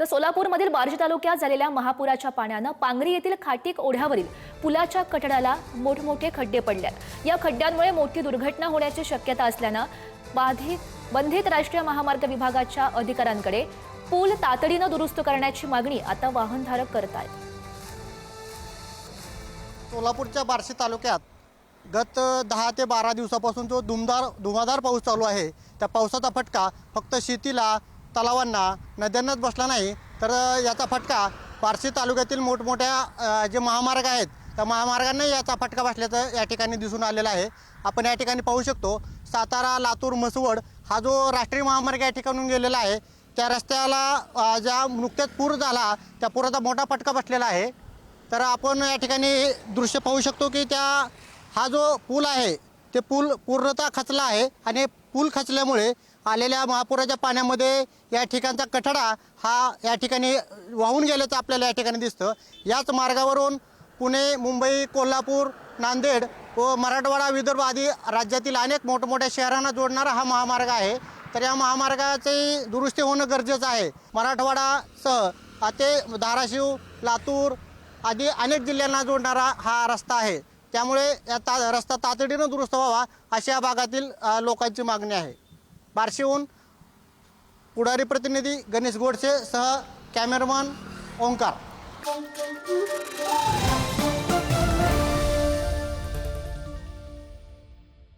तर सोलापूरमधील बार्शी तालुक्यात झालेल्या महापुराच्या पाण्यानं पांगरी येथील खाटीक ओढ्यावरील पुलाच्या कठड्याला मोठमोठे खड्डे पडल्यात. या खड्ड्यांमुळे मोठी दुर्घटना होण्याची शक्यता असल्यानं बाधित बंधित राष्ट्रीय महामार्ग विभागाच्या अधिकाऱ्यांकडे पूल तातडीनं दुरुस्त करण्याची मागणी आता वाहनधारक करत आहेत. सोलापूरच्या बार्शी तालुक्यात गत दहा ते बारा दिवसापासून जो दुमदार धुमाधार पाऊस चालू आहे त्या पावसाचा फटका फक्त शेतीला तलावांना नद्यांनाच बसला नाही तर याचा फटका पारसी तालुक्यातील मोठमोठ्या जे महामार्ग आहेत त्या महामार्गांना याचा फटका बसल्याचं या ठिकाणी दिसून आलेलं आहे. आपण या ठिकाणी पाहू शकतो सातारा लातूर म्हसवड हा जो राष्ट्रीय महामार्ग या ठिकाणून गेलेला आहे त्या रस्त्याला ज्या नुकत्याच पूर झाला त्या पुराचा मोठा फटका बसलेला आहे. तर आपण या ठिकाणी दृश्य पाहू शकतो की त्या हा जो पूल आहे ते पूल पूर्णतः खचला आहे आणि पूल खचल्यामुळे आलेल्या महापुराच्या पाण्यामध्ये या ठिकाणचा कठडा हा या ठिकाणी वाहून गेल्याचं आपल्याला या ठिकाणी दिसतं. याच मार्गावरून पुणे मुंबई कोल्हापूर नांदेड व मराठवाडा विदर्भ आदी राज्यातील अनेक मोठमोठ्या शहरांना जोडणारा हा महामार्ग आहे. तर या महामार्गाची दुरुस्ती होणं गरजेचं आहे. मराठवाडासह ते धाराशिव लातूर आदी अनेक जिल्ह्यांना जोडणारा हा रस्ता आहे. त्यामुळे या ता रस्ता तातडीनं दुरुस्त व्हावा अशी या भागातील लोकांची मागणी आहे. बार्शीहून पुढारी प्रतिनिधी गणेश गोडसे सह कॅमेरामन ओंकार.